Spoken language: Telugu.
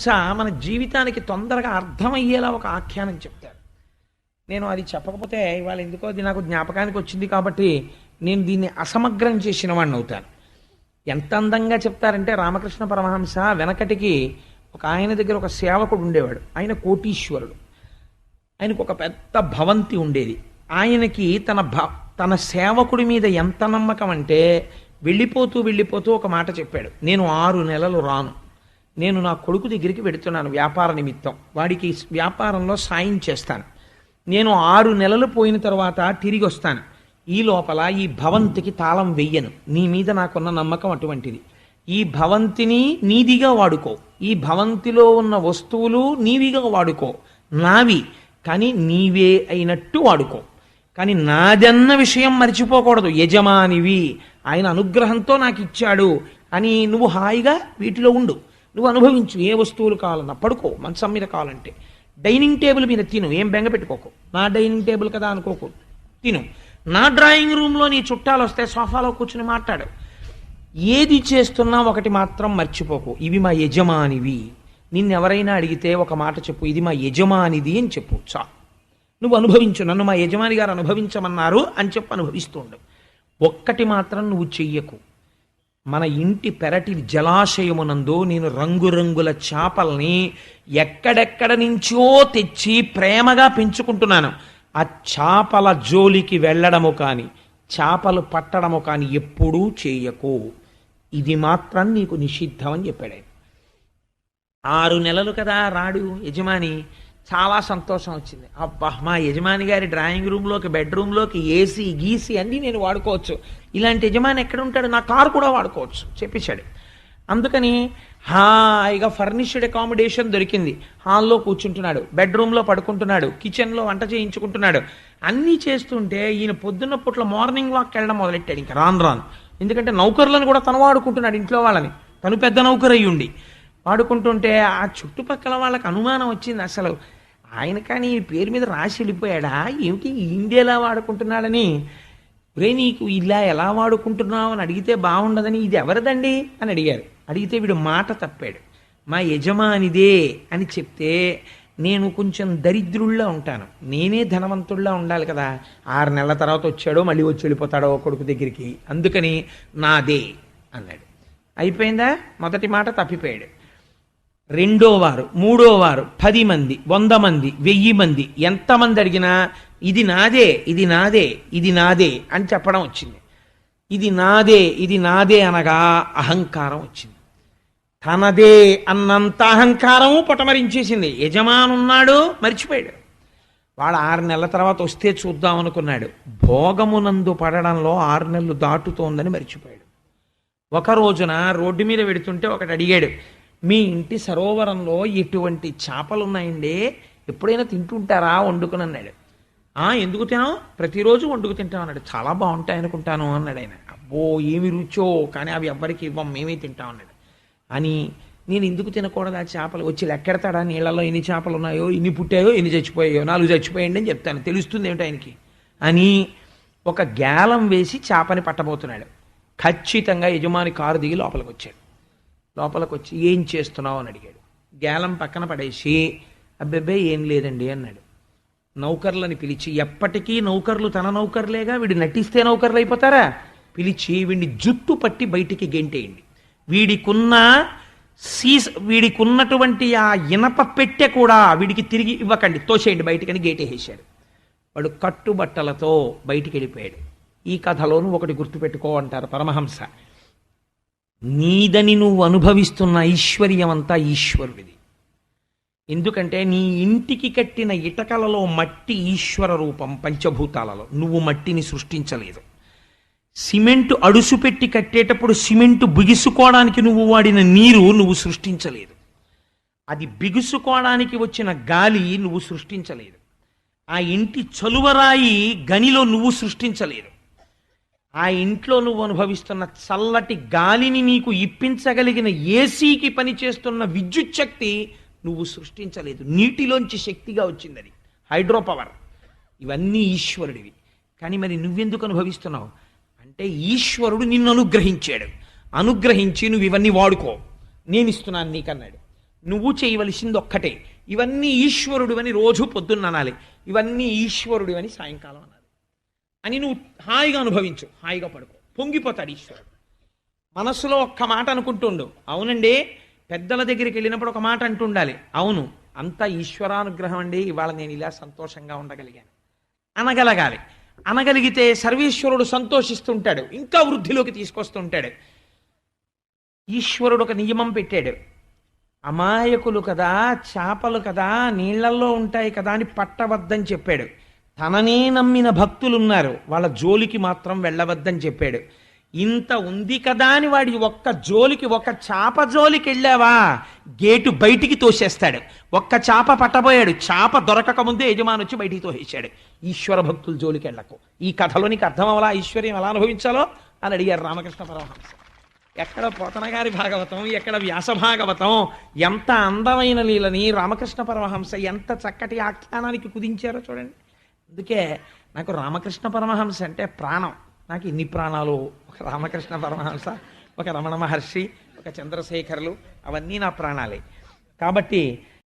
సా మన జీవితానికి తొందరగా అర్థమయ్యేలా ఒక ఆఖ్యానం చెప్తారు నేను అది చెప్పకపోతే ఇవాళ ఎందుకో అది నాకు జ్ఞాపకానికి వచ్చింది కాబట్టి నేను దీన్ని అసమగ్రం చేసిన వాడిని అవుతాను. ఎంత అందంగా చెప్తారంటే రామకృష్ణ పరమహంస వెనకటికి ఒక ఆయన దగ్గర ఒక సేవకుడు ఉండేవాడు. ఆయన కోటీశ్వరుడు. ఆయనకు ఒక పెద్ద భవంతి ఉండేది. ఆయనకి తన భ తన సేవకుడి మీద ఎంత నమ్మకం అంటే వెళ్ళిపోతూ వెళ్ళిపోతూ ఒక మాట చెప్పాడు. నేను ఆరు నెలలు రాను. నేను నా కొడుకు దగ్గరికి పెడుతున్నాను వ్యాపార నిమిత్తం. వాడికి వ్యాపారంలో సాయం చేస్తాను. నేను ఆరు నెలలు పోయిన తర్వాత తిరిగి వస్తాను. ఈ లోపల ఈ భవంతికి తాళం వెయ్యను. నీ మీద నాకున్న నమ్మకం అటువంటిది. ఈ భవంతిని నీదిగా వాడుకో. ఈ భవంతిలో ఉన్న వస్తువులు నీవిగా వాడుకో. నావి. కానీ నీవే అయినట్టు వాడుకో. కానీ నాదన్న విషయం మర్చిపోకూడదు. యజమానివి. ఆయన అనుగ్రహంతో నాకు ఇచ్చాడు అని నువ్వు హాయిగా వీటిలో ఉండు. నువ్వు అనుభవించు ఏ వస్తువులు కావాలన్నా పడుకో మంచం మీద కావాలంటే. డైనింగ్ టేబుల్ మీద తిను ఏం బెంగ పెట్టుకోకు. నా డైనింగ్ టేబుల్ కదా అనుకోకు. తిను. నా డ్రాయింగ్ రూమ్లో నీ చుట్టాలు వస్తే సోఫాలో కూర్చుని మాట్లాడు. ఏది చేస్తున్నా ఒకటి మాత్రం మర్చిపోకు. ఇవి మా యజమానివి. నిన్నెవరైనా అడిగితే ఒక మాట చెప్పు ఇది మా యజమానిది అని చెప్పు. చా నువ్వు అనుభవించు. నన్ను మా యజమాని గారు అనుభవించమన్నారు అని చెప్పి అనుభవిస్తుండు ఒక్కటి మాత్రం నువ్వు చెయ్యకు. మన ఇంటి పెరటి జలాశయమునందు నేను రంగురంగుల చేపల్ని ఎక్కడెక్కడ నుంచో తెచ్చి ప్రేమగా పెంచుకుంటున్నాను. ఆ చేపల జోలికి వెళ్ళడము కానీ చేపలు పట్టడము కానీ ఎప్పుడూ చేయకు. ఇది మాత్రం నీకు నిషిద్ధం అని చెప్పాడు. ఆరు నెలలు కదా రాడు యజమాని. చాలా సంతోషం వచ్చింది. అబ్బా మా యజమాని గారి డ్రాయింగ్ రూమ్లోకి బెడ్రూమ్లోకి ఏసీ గీసీ అన్నీ నేను వాడుకోవచ్చు. ఇలాంటి యజమాని ఎక్కడ ఉంటాడు? నా కారు కూడా వాడుకోవచ్చు చెప్పించాడు అందుకని హాయిగా ఫర్నిష్డ్ అకామిడేషన్ దొరికింది. హాల్లో కూర్చుంటున్నాడు బెడ్రూమ్లో పడుకుంటున్నాడు కిచెన్లో వంట చేయించుకుంటున్నాడు. అన్నీ చేస్తుంటే ఈయన పొద్దున్న పూట్ల మార్నింగ్ వాక్ వెళ్ళడం మొదలెట్టాడు. ఇంకా రాను రాను. ఎందుకంటే నౌకర్లను కూడా తను వాడుకుంటున్నాడు ఇంట్లో వాళ్ళని. తను పెద్ద నౌకర్ అయ్యుండి వాడుకుంటుంటే ఆ చుట్టుపక్కల వాళ్ళకి అనుమానం వచ్చింది అసలు. ఆయన కానీ పేరు మీద రాసి వెళ్ళిపోయాడా? ఏమిటి? ఇండియాలా వాడుకుంటున్నాడని? రే నీకు ఇలా ఎలా వాడుకుంటున్నావు అని అడిగితే బాగుండదని ఇది ఎవరిదండి అని అడిగారు. అడిగితే వీడు మాట తప్పాడు. మా యజమానిదే అని చెప్తే నేను కొంచెం దరిద్రుల్లో ఉంటాను. నేనే ధనవంతుల్లో ఉండాలి కదా. ఆరు నెలల తర్వాత వచ్చాడో మళ్ళీ వచ్చి వెళ్ళిపోతాడో కొడుకు దగ్గరికి. అందుకని నాదే అన్నాడు. అయిపోయిందా? మొదటి మాట తప్పిపోయాడు. రెండో వారు మూడో వారు పది మంది వంద మంది వెయ్యి మంది ఎంతమంది అడిగినా ఇది నాదే ఇది నాదే ఇది నాదే అని చెప్పడం వచ్చింది. ఇది నాదే ఇది నాదే అనగా అహంకారం వచ్చింది. తనదే అన్నంత అహంకారము పొటమరించేసింది. యజమానున్నాడు మర్చిపోయాడు. వాడు ఆరు నెలల తర్వాత వస్తే చూద్దాం అనుకున్నాడు. భోగమునందు పడడంలో ఆరు నెలలు దాటుతోందని మర్చిపోయాడు. ఒక రోజున రోడ్డు మీద వెడుతుంటే ఒకటి అడిగాడు మీ ఇంటి సరోవరంలో ఎటువంటి చేపలు ఉన్నాయండి ఎప్పుడైనా తింటుంటారా? వండుకుని అన్నాడు. ఆ ఎందుకు తినాం ప్రతిరోజు వండుకు తింటాం అన్నాడు. చాలా బాగుంటాయి అనుకుంటాను అన్నాడు ఆయన. అబ్బో ఏమి రుచో కానీ అవి ఎవ్వరికి ఇవ్వం మేమే తింటాం అన్నాడు. అని నేను ఎందుకు తినకూడదు ఆ చేపలు? వచ్చి లెక్కెడతాడా? నీళ్ళలో ఎన్ని చేపలు ఉన్నాయో ఎన్ని పుట్టాయో ఎన్ని చచ్చిపోయాయో? నాలుగు చచ్చిపోయండి అని చెప్తాను. తెలుస్తుంది ఏమిటి ఆయనకి? అని ఒక గ్యాలం వేసి చేపని పట్టబోతున్నాడు. ఖచ్చితంగా యజమాని కారు దిగి లోపలికి వచ్చాడు లోపలికి వచ్చి ఏం చేస్తున్నావు అని అడిగాడు. గ్యాలం పక్కన పడేసి అబ్బెబ్బే ఏం లేదండి అన్నాడు. నౌకర్లని పిలిచి ఎప్పటికీ నౌకర్లు తన నౌకర్లేగా? వీడు నటిస్తే నౌకర్లు అయిపోతారా పిలిచి వీడిని జుట్టు పట్టి బయటికి గెంటేయండి. వీడికున్న సీస్ వీడికున్నటువంటి ఆ ఇనప పెట్టె కూడా వీడికి తిరిగి ఇవ్వకండి. తోసేయండి బయటికని గేటేసేశాడు. వాడు కట్టుబట్టలతో బయటికి వెళ్ళిపోయాడు ఈ కథలోనూ ఒకటి గుర్తుపెట్టుకో అంటారు పరమహంస. నీదని నువ్వు అనుభవిస్తున్న ఐశ్వర్యం అంతా ఈశ్వరుడిది. ఎందుకంటే నీ ఇంటికి కట్టిన ఇటకలలో మట్టి ఈశ్వర రూపం పంచభూతాలలో. నువ్వు మట్టిని సృష్టించలేదు. సిమెంటు అడుసు పెట్టి కట్టేటప్పుడు సిమెంటు బిగుసుకోవడానికి నువ్వు వాడిన నీరు నువ్వు సృష్టించలేదు. అది బిగుసుకోవడానికి వచ్చిన గాలి నువ్వు సృష్టించలేదు. ఆ ఇంటి చలువరాయి గనిలో నువ్వు సృష్టించలేదు. ఆ ఇంట్లో నువ్వు అనుభవిస్తున్న చల్లటి గాలిని నీకు ఇప్పించగలిగిన ఏసీకి పనిచేస్తున్న విద్యుత్ శక్తి నువ్వు సృష్టించలేదు. నీటిలోంచి శక్తిగా వచ్చింది హైడ్రో పవర్. ఇవన్నీ ఈశ్వరుడివి. కానీ మరి నువ్వెందుకు అనుభవిస్తున్నావు? అంటే ఈశ్వరుడు నిన్ను అనుగ్రహించాడు. అనుగ్రహించి నువ్వు ఇవన్నీ వాడుకో. నేను ఇస్తున్నాను నీకన్నాడు. నువ్వు చేయవలసింది ఒక్కటే ఇవన్నీ ఈశ్వరుడు అని రోజు పొద్దున్న అనాలి. ఇవన్నీ ఈశ్వరుడు అని సాయంకాలం అనాలి. అని నువ్వు హాయిగా అనుభవించు. హాయిగా పడుకో. పొంగిపోతాడు ఈశ్వరుడు. మనస్సులో ఒక్క మాట అనుకుంటుండు. అవునండి పెద్దల దగ్గరికి వెళ్ళినప్పుడు ఒక మాట అంటుండాలి. అవును అంతా ఈశ్వరానుగ్రహం అండి ఇవాళ నేను ఇలా సంతోషంగా ఉండగలిగాను. అనగలగాలి. అనగలిగితే సర్వేశ్వరుడు సంతోషిస్తుంటాడు ఇంకా వృద్ధిలోకి తీసుకొస్తుంటాడు. ఈశ్వరుడు ఒక నియమం పెట్టాడు. అమాయకులు కదా చేపలు కదా నీళ్ళల్లో ఉంటాయి కదా అని పట్టవద్దని చెప్పాడు. తననే నమ్మిన భక్తులున్నారు. వాళ్ళ జోలికి మాత్రం వెళ్ళవద్దని చెప్పాడు. ఇంత ఉంది కదా అని వాడి ఒక్క జోలికి ఒక చాప జోలికి వెళ్ళావా? గేటు బయటికి తోసేస్తాడు. ఒక్క చాప పట్టబోయాడు. చాప దొరకక ముందే యజమాని వచ్చి బయటికి తోసేశాడు. ఈశ్వర భక్తుల జోలికి వెళ్ళకు. ఈ కథలో నీకు అర్థం అవలా ఐశ్వర్యం ఎలా అనుభవించాలో? అని అడిగారు రామకృష్ణ పరమహంస. ఎక్కడ పోతనగారి భాగవతం? ఎక్కడ వ్యాస భాగవతం? ఎంత అందమైన లీలని రామకృష్ణ పరమహంస ఎంత చక్కటి ఆఖ్యానానికి కుదించారో చూడండి. అందుకే నాకు రామకృష్ణ పరమహంస అంటే ప్రాణం. నాకు ఇన్ని ప్రాణాలు. ఒక రామకృష్ణ పరమహంస ఒక రమణ మహర్షి ఒక చంద్రశేఖరులు అవన్నీ నా ప్రాణాలే. కాబట్టి